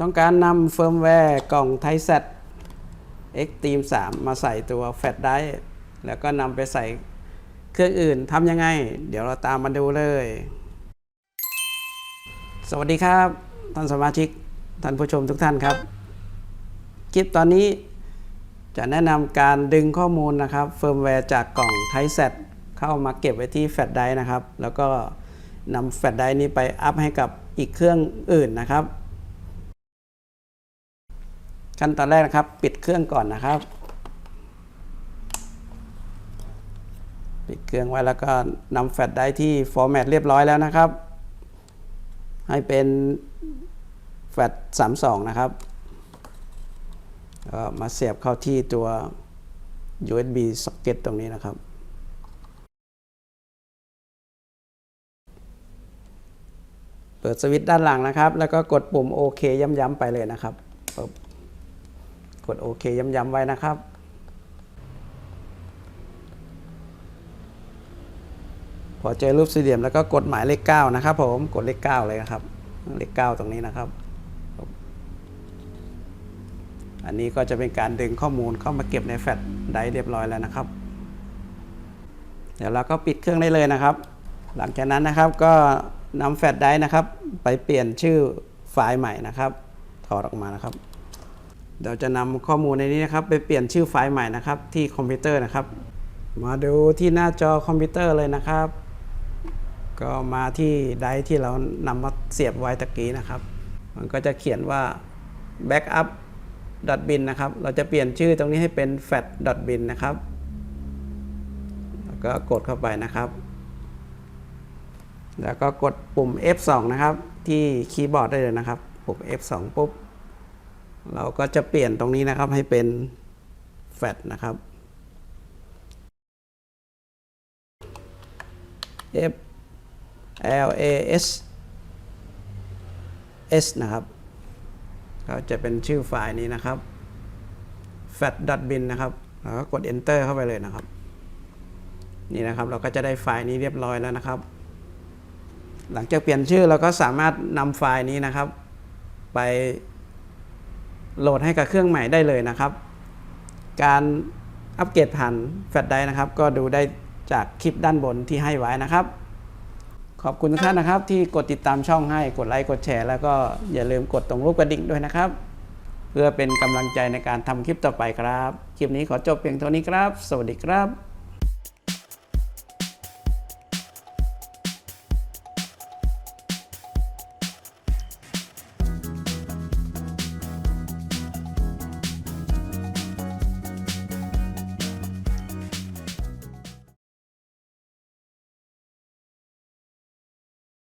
ต้องการนำเฟิร์มแวร์กล่องไทเซต Xteam 3 มาใส่ตัวแฟลชไดรฟ์แล้วก็นำไปใส่เครื่องอื่นทำยังไง เดี๋ยวเราตามมาดูเลย สวัสดีครับ ท่านสมาชิก ท่านผู้ชมทุกท่านครับ คลิปตอนนี้จะแนะนำการดึงข้อมูลนะครับเฟิร์มแวร์จากกล่องไทเซตเข้ามาเก็บไว้ที่แฟลชไดรฟ์นะครับ แล้วก็นำแฟลชไดรฟ์นี้ไปอัพให้กับอีกเครื่องอื่นนะครับ ขั้นตอนแรกนะครับ ปิดเครื่องก่อนนะครับ ปิดเครื่องไว้แล้วก็นำแฟลชไดร์ที่ฟอร์แมตเรียบร้อยแล้วนะครับ ให้เป็นแฟลช32 นะครับมาเสียบเข้าที่ตัว USB socket ตรงนี้นะครับ เปิดสวิตช์ด้านหลังนะครับ แล้วก็กดปุ่มโอเคย้ำๆไปเลยนะครับ กดโอเคย้ำๆไว้นะครับ พอเจอรูปสี่เหลี่ยมแล้วก็กดหมายเลข9นะครับผมกดเลข9เลยนะครับเลข9ตรงนี้นะครับ อันนี้ก็จะเป็นการดึงข้อมูลเข้ามาเก็บในแฟลชไดรฟ์เรียบร้อยแล้วนะครับ เดี๋ยวเราก็ปิดเครื่องได้เลยนะครับ หลังจากนั้นนะครับก็นำแฟลชไดรฟ์นะครับ ไปเปลี่ยนชื่อไฟล์ใหม่นะครับ ถอดออกมานะครับ เดี๋ยวจะนำข้อมูลในนี้นะครับ ไปเปลี่ยนชื่อไฟล์ใหม่นะครับ ที่คอมพิวเตอร์นะครับ มาดูที่หน้าจอคอมพิวเตอร์เลยนะครับ ก็มาที่ไดร์ที่เรานำมาเสียบไว้ตะกี้นะครับ มันก็จะเขียนว่า backup bin นะครับ เราจะเปลี่ยนชื่อตรงนี้ให้เป็น fat bin นะครับ แล้วก็กดเข้าไปนะครับ แล้วก็กดปุ่ม F2 นะครับ ที่คีย์บอร์ดได้เลยนะครับ ปุ่ม F2 ปุ๊บ เราก็จะเปลี่ยนตรงนี้นะครับให้เป็น fat นะครับ F L A S S นะครับก็จะเป็นชื่อไฟล์นี้นะครับ fat.bin นะครับ แล้วก็กด enter เข้าไปเลยนะครับ นี่นะครับเราก็จะได้ไฟล์นี้เรียบร้อยแล้วนะครับ หลังจากเปลี่ยนชื่อเราก็สามารถนำไฟล์นี้นะครับ ไป โหลดให้กับเครื่องใหม่ได้เลยนะครับ การอัปเกรดผ่านแฟลชไดร์นะครับ ก็ดูได้จากคลิปด้านบนที่ให้ไว้นะครับ ขอบคุณทุกท่านนะครับ ที่กดติดตามช่องให้กดไลค์กดแชร์ แล้วก็อย่าลืมกดตรงรูปกระดิ่งด้วยนะครับ เพื่อเป็นกำลังใจในการทำคลิปต่อไปครับ คลิปนี้ขอจบเพียงเท่านี้ครับ สวัสดีครับ